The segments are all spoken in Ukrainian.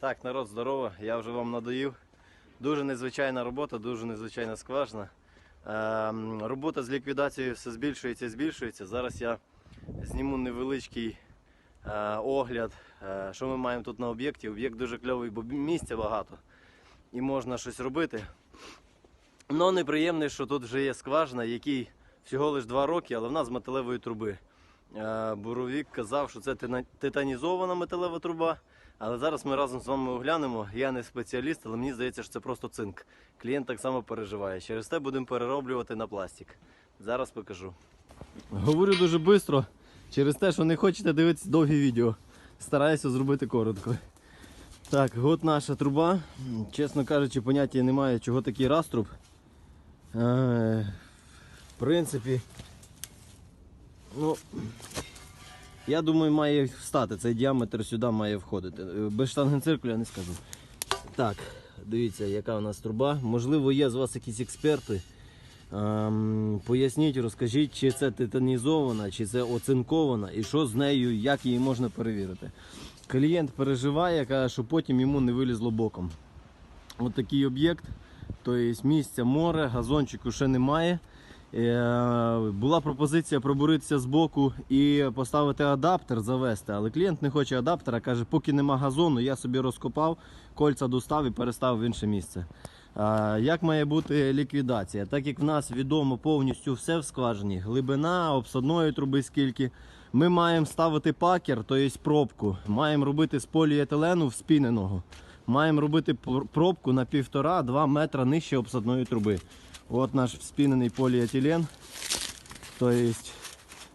Так, народ, здорово, я вже вам надоїв. Дуже незвичайна робота, дуже незвичайна скважина. Ем, робота з ліквідацією все збільшується і збільшується. Зараз я зніму невеличкий е, огляд, е, що ми маємо тут на об'єкті. Об'єкт дуже кльовий, бо місця багато і можна щось робити. Но неприємне, що тут вже є скважина, якій всього лише 2 роки, але вона з металевої труби. Е, Боровік казав, що це титанізована металева труба. Але зараз ми разом з вами оглянемо. Я не спеціаліст, але мені здається, що це просто цинк. Клієнт так само переживає. Через те будемо перероблювати на пластик. Зараз покажу. Говорю дуже швидко, через те, що не хочете дивитися довгі відео. Стараюся зробити коротко. Так, от наша труба. Чесно кажучи, поняття немає, чого такий раструб. Е, в принципі, ну, я думаю, має встати. Цей діаметр сюди має входити. Е, Без штангенциркуля не скажу. Так, дивіться, яка у нас труба. Можливо, є з вас якісь експерти. Ем, поясніть, розкажіть, чи це титанізована, чи це оцинкована, і що з нею, як її можна перевірити. Клієнт переживає, каже, що потім йому не вилізло боком. От такий об'єкт. Тобто місця море, газончику ще немає. Е, Була пропозиція пробуритися з боку і поставити адаптер, завести, але клієнт не хоче адаптера, каже, поки нема газону, я собі розкопав, кольця достав і переставив в інше місце. Як має бути ліквідація? Так як в нас відомо повністю все в скважині, глибина, обсадної труби скільки. Ми маємо ставити пакер, тобто пробку. Маємо робити з поліетилену вспіненого. Маємо робити пробку на 1,5-2 метра нижче обсадної труби. От наш вспінений поліетилен. Тобто,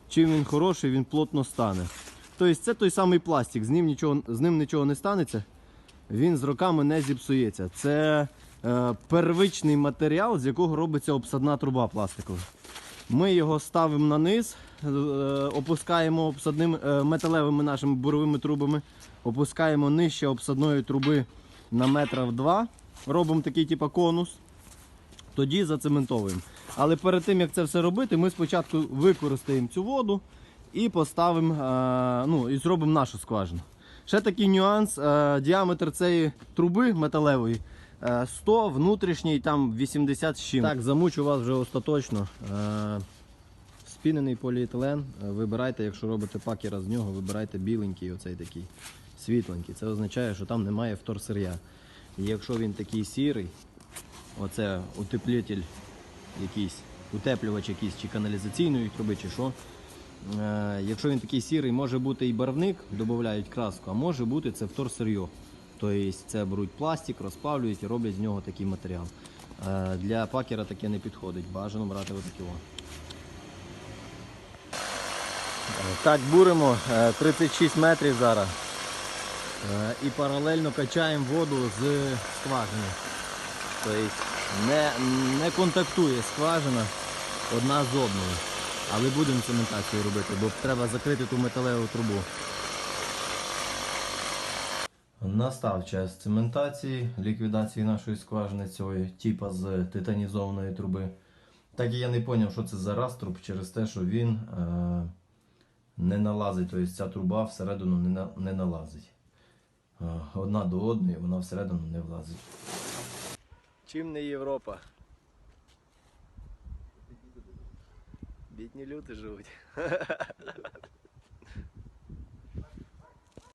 чим він хороший, він плотно стане. Тобто це той самий пластик, з ним нічого, з ним нічого не станеться, він з роками не зіпсується. Це е, первичний матеріал, з якого робиться обсадна труба пластикова. Ми його ставимо на низ, е, опускаємо обсадним е, металевими нашими буровими трубами, опускаємо нижче обсадної труби на метрів два. Робимо такий типу конус, тоді зацементовуємо. Але перед тим як це все робити, ми спочатку використаємо цю воду і поставимо, е, ну, і зробимо нашу скважину. Ще такий нюанс: е, діаметр цієї труби металевої е, 100, внутрішній там 80 з чим. Так, замучу вас вже остаточно. Е, Спінений поліетилен. Е, Вибирайте, якщо робите пакера з нього, вибирайте біленький, оцей такий світленький. Це означає, що там немає вторсир'я. І якщо він такий сірий, оце утеплитель якийсь, утеплювач якийсь, чи каналізаційної труби, чи що. Е, якщо він такий сірий, може бути і барвник, додають краску, а може бути це вторсир'йо. Тобто це беруть пластик, розплавлюють і роблять з нього такий матеріал. Е, для пакера таке не підходить. Бажано брати отакі. Е, Так, буримо е, 36 метрів зараз. І паралельно качаємо воду з скважини. Тобто не, не контактує скважина одна з одною. Але будемо цементацію робити, бо треба закрити ту металеву трубу. Настав час цементації, ліквідації нашої скважини цього типа з титанізованої труби. Так і я не зрозумів, що це за раструб через те, що він е, не налазить, тобто ця труба всередину не, не налазить. Е, одна до одної, вона всередину не влазить. Чим не Європа? Бідні люди живуть.